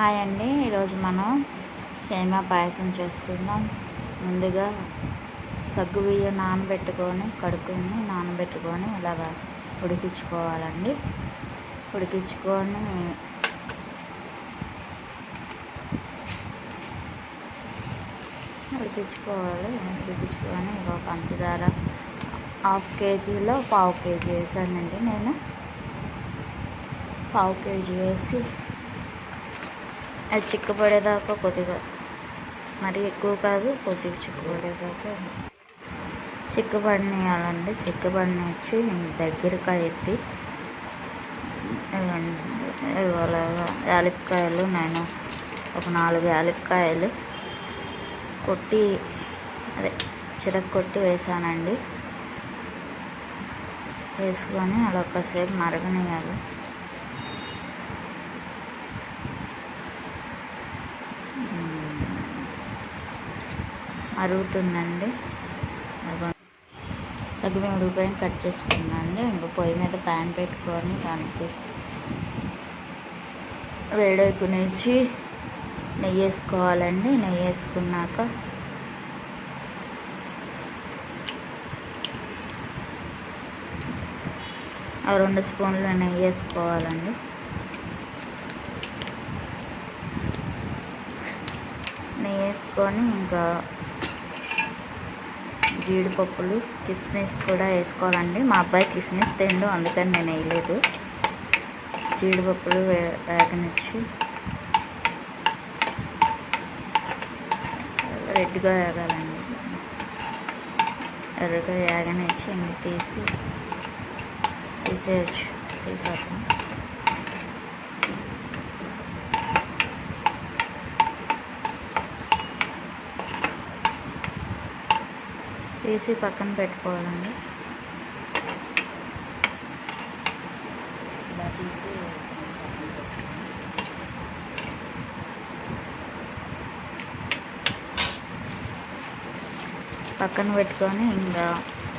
Hi అండి. ఈరోజు మనం సేమియా పాయసం చేసుకుందాం. ముందుగా సగ్గు బియ్యం నానబెట్టుకొని కడుక్కొని నానబెట్టుకొని ఇలాగ ఉడికించుకోవాలండి. ఉడికించుకొని ఉడికించుకోవాలి. ఉడికించుకొని ఒక పంచదార హాఫ్ కేజీలో పావు కేజీ వేసానండి నేను. పావు కేజీ వేసి అది చిక్కపడేదాకా కొద్దిగా. మరీ ఎక్కువ కాదు కొద్దిగా చిక్కపడేదాకా చిక్కబడినేయాలండి చిక్కబడినిచ్చి దగ్గరగా ఎత్తి ఇవాళ యాలక్కాయలు నేను ఒక నాలుగు యాలక్కాయలు కొట్టి అదే చిరక కొట్టి వేసానండి. వేసుకొని అలా ఒకసేపు మరగనేయాలి. అరుగుతుందండి. సగ్గు ఉడిపోయి కట్ చేసుకున్నాండి ఇంకా పొయ్యి మీద ప్యాన్ పెట్టుకొని దానికి వేడెక్కునిచ్చి నెయ్యి వేసుకోవాలండి. నెయ్యి వేసుకున్నాక రెండు స్పూన్లు నెయ్యి వేసుకోవాలండి. నెయ్యి వేసుకొని ఇంకా జీడిపప్పులు కిస్మిస్ కూడా వేసుకోవాలండి. మా అబ్బాయి కిస్మిస్ తిండు అందుకని నేను వేయలేదు. జీడిపప్పులు వేగనిచ్చి రెడ్గా వేగాలండి. ఎర్రగా వేగనిచ్చి ఇంక తీసి తీసేయచ్చు తీసేస్తాం తీసి పక్కన పెట్టుకోవాలండి. ఇలా తీసి పక్కన పెట్టుకొని ఇంకా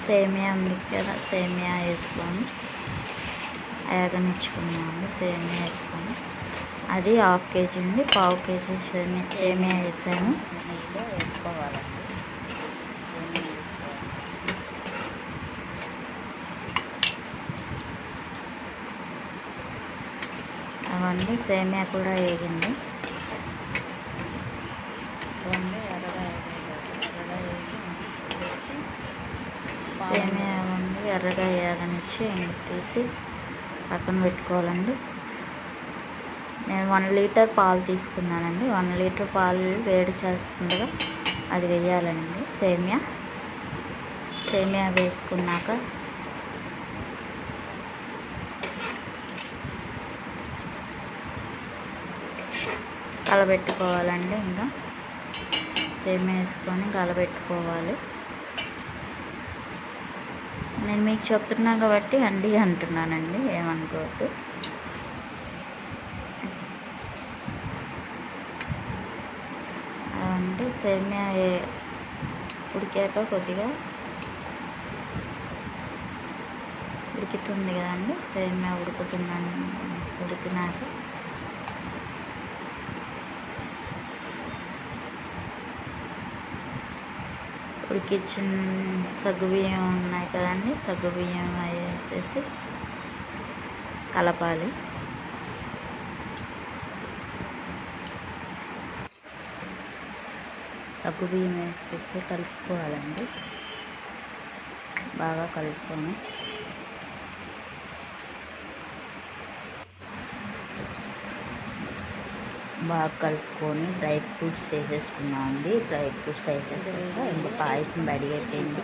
సేమియా ఉంది కదా సేమియా వేసుకొని వేగనిచ్చుకున్నాము సేమియా వేసుకొని. అది హాఫ్ కేజీ ఉంది పావు కేజీ సేమియా సేమియా వేసాను వేసుకోవాలండి అవండి సేమియా కూడా వేగింది. సేమియా ఉంది ఎర్రగా వేయగనిచ్చి తీసి పక్కన పెట్టుకోవాలండి. నేను వన్ లీటర్ పాలు తీసుకున్నానండి. వన్ లీటర్ పాలు వేడి చేస్తుండగా అది వేయాలండి సేమియా. సేమియా వేసుకున్నాక కలబెట్టుకోవాలండి ఇంకా. సేమియా వేసుకొని కలబెట్టుకోవాలి. నేను మీకు చెప్తున్నా కాబట్టి అండి అంటున్నానండి ఏమనుకోవద్దు. అంటే సేమియా ఉడికాక కొద్దిగా ఉడుకుతుంది కదండి సేమియా ఉడుకుతున్నాను ఉడికినాక ఉడికించిన సగ్గుబియ్యం ఉన్నాయి కదండి సగ్గుబియ్యం వేసేసి కలపాలి. సగ్గుబియ్యం వేసేసి కలుపుకోవాలండి. బాగా కలుపుకొని బాగా కలుపుకొని డ్రై ఫ్రూట్స్ వేసేసుకున్నాం అండి డ్రై ఫ్రూట్స్ వేసేసాక ఇంకా పాయసం రెడీ అయిపోయింది.